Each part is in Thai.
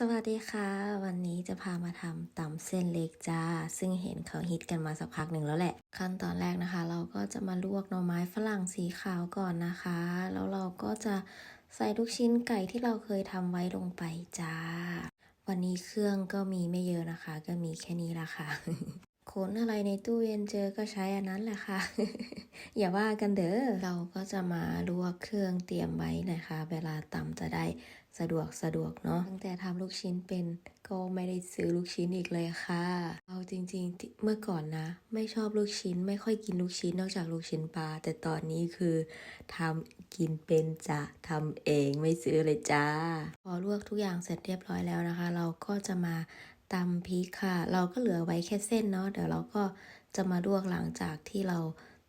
สวัสดีค่ะ วันนี้จะพามาทำตำเส้นเล็กจ้า ซึ่งเห็นเขาฮิตกันมาสักพักหนึ่งแล้วแหละ ขั้นตอนแรกนะคะ เราก็จะมาลวกหน่อไม้ฝรั่งสีขาวก่อนนะคะ แล้วเราก็จะใส่ลูกชิ้นไก่ที่เราเคยทำไว้ลงไปจ้า วันนี้เครื่องก็มีไม่เยอะนะคะ ก็มีแค่นี้ละค่ะ ขนอะไรในตู้เย็นเจอก็ใช้อันนั้นแหละค่ะ อย่าว่ากันเด้อ เราก็จะมาลวกเครื่องเตรียมไว้นะคะ เวลาตำจะได้สะดวกสะดวกเนาะ ตั้งแต่ทำลูกชิ้นเป็นก็ไม่ได้ซื้อลูกชิ้นอีกเลยค่ะ เอาจริงๆ เมื่อก่อนนะ ไม่ชอบลูกชิ้นไม่ค่อยกินลูกชิ้นนอกจากลูกชิ้นปลา แต่ตอนนี้คือทำกินเป็นจะทำเองไม่ซื้อเลยจ้า พอลวกทุกอย่างเสร็จเรียบร้อยแล้วนะคะ เราก็จะมา ตำพริกค่ะ เราก็เหลือไว้แค่เส้นเนาะเดี๋ยวเราก็จะมาลวกหลังจากที่เรา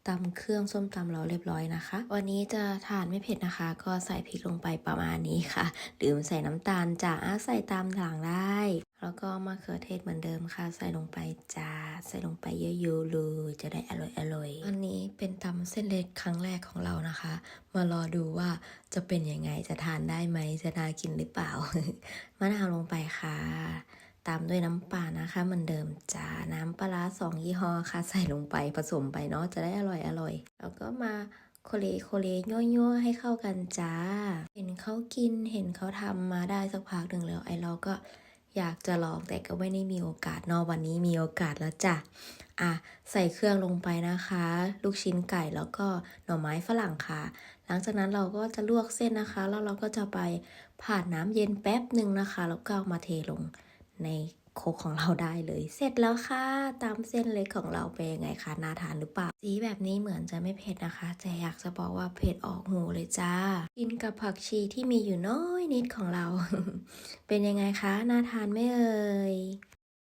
ตำเครื่องส้มตำเราเรียบร้อยนะคะ วันนี้จะทานไม่เผ็ดนะคะ ก็ใส่พริกลงไปประมาณนี้ค่ะ ดื่มใส่น้ำตาลจ้าอะใส่ตามหลังได้ แล้วก็มะเขือเทศเหมือนเดิมค่ะ ใส่ลงไปจ้าใส่ลงไปเยอะๆเลยจะได้อร่อยอร่อยๆอันนี้เป็นตำเส้นเล็กครั้งแรกของเรานะคะ มารอดูว่าจะเป็นยังไงจะทานได้ไหมจะน่ากินหรือเปล่ามะนาวลงไปค่ะ ตามด้วยน้ำปลานะคะเหมือนเดิมจ้าน้ำปลาร้าสองยี่ห้อค่ะใส่ลงไปผสมไปเนาะจะได้อร่อยอร่อย แล้วก็มาโคเลโคเลยั่วๆให้เข้ากันจ้า เห็นเขากินเห็นเขาทำมาได้สักพักหนึ่งแล้วไอ้เราก็อยากจะลองแต่ก็ไม่ได้มีโอกาสเนอะวันนี้มีโอกาสแล้วจ้ะอะใส่เครื่องลงไปนะคะ ลูกชิ้นไก่แล้วก็หน่อไม้ฝรั่งค่ะ หลังจากนั้นเราก็จะลวกเส้นนะคะ แล้วเราก็จะไปผ่านน้ำเย็นแป๊บหนึ่งนะคะ แล้วก็ามาเทลง ในโคกของเราได้เลย เสร็จแล้วค่ะ ตามเส้นเล็กของเราเป็นยังไงคะน่าทานหรือเปล่า สีแบบนี้เหมือนจะไม่เผ็ดนะคะ แต่อยากจะบอกว่าเผ็ดออกหูเลยจ้า กินกับผักชีที่มีอยู่น้อยนิดของเรา เป็นยังไงคะ น่าทานไหมเอ่ย